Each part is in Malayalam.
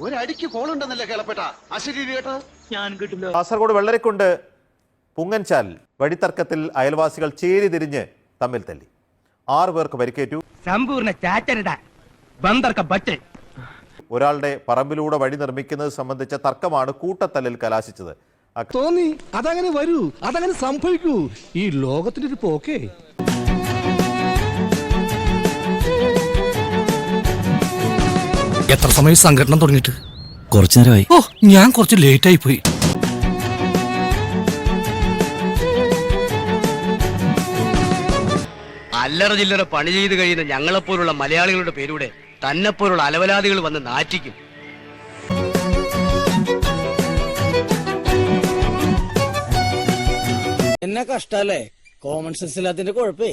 ഒരടിക്ക് കോളുണ്ടെന്നല്ലേ കേളപ്പെട്ട? അശരീരി കേട്ടോ? ഞാൻ കിട്ടില്ല. കാസർഗോഡ് വെള്ളരിക്കുണ്ട്. പുങ്ങൻചാൽ വഴിത്തർക്കത്തിൽ അയൽവാസികൾ ചേരി തിരിഞ്ഞ് തമ്മിൽ തല്ലി. ആറു പേർക്ക് പരിക്കേറ്റു. സമ്പൂർണ ഒരാളുടെ പറമ്പിലൂടെ വഴി നിർമ്മിക്കുന്നത് സംബന്ധിച്ച തർക്കമാണ് കൂട്ടത്തല്ലിൽ കലാശിച്ചത്. തോന്നി അതങ്ങനെ വരൂ അതങ്ങനെ സംഭവിക്കൂ. ഈ ലോകത്തിന്റെ ഒരു പോക്കേ. എത്ര സമയം സംഘടന തുടങ്ങിയിട്ട്? കുറച്ചു നേരമായി. ഓ ഞാൻ കുറച്ച് ലേറ്റ് ആയി പോയി. അല്ലറ ചില്ലറ പണി ചെയ്ത് കഴിയുന്ന ഞങ്ങളെപ്പോലുള്ള മലയാളികളുടെ പേരൂടെ തന്നെപ്പോലുള്ള അലവലാദികൾ വന്ന് നാറ്റിക്കും. എന്നെ കഷ്ടല്ലേ? Common sense ഇല്ലാത്തിന്റെ കുഴപ്പേ.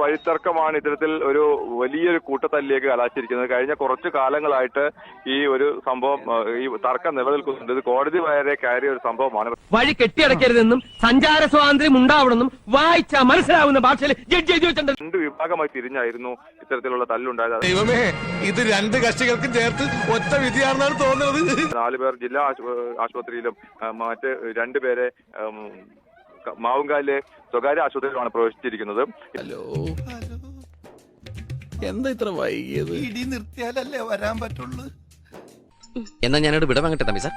വഴിത്തർക്കമാണ് ഇത്തരത്തിൽ ഒരു വലിയൊരു കൂട്ടത്തല്ലിലേക്ക് കലാശിരിക്കുന്നത് കഴിഞ്ഞ കുറച്ചു കാലങ്ങളായിട്ട് ഈ ഒരു സംഭവം ഈ തർക്കം നിലനിൽക്കുന്നുണ്ട്. ഇത് കോടതി വരെ കയറിയ ഒരു സംഭവമാണ്. വഴി കെട്ടിയടക്കരുതെന്നും സഞ്ചാര സ്വാതന്ത്ര്യം ഉണ്ടാവണമെന്നും വായിച്ച മനസ്സിലാവുന്ന ഭാഷയിൽ ജഡ്ജി എഴുതി വെച്ചിട്ടുണ്ട്. രണ്ട് വിഭാഗമായി തിരിഞ്ഞായിരുന്നു ഇത്തരത്തിലുള്ള തല്ലുണ്ടായത്. ദൈവമേ ഇത് രണ്ട് കക്ഷികൾക്കും ചേർത്ത് ഒറ്റ വിധിയാണെന്നാണ് തോന്നുന്നത്. നാലുപേർ ജില്ലാ ആശുപത്രിയിലും മറ്റ് രണ്ടുപേരെ മാവുങ്കാലിലെ സ്വകാര്യ ആശുപത്രിയിലാണ് പ്രവേശിച്ചിരിക്കുന്നത്. ഹലോ. എന്താ ഇത്ര വൈകിയത്? ഇടി നിർത്തിയാലല്ലേ വരാൻ പറ്റുള്ളൂ. എന്നാ ഞാനോട് വിടവാങ്ങട്ടെ തമ്പി സാർ.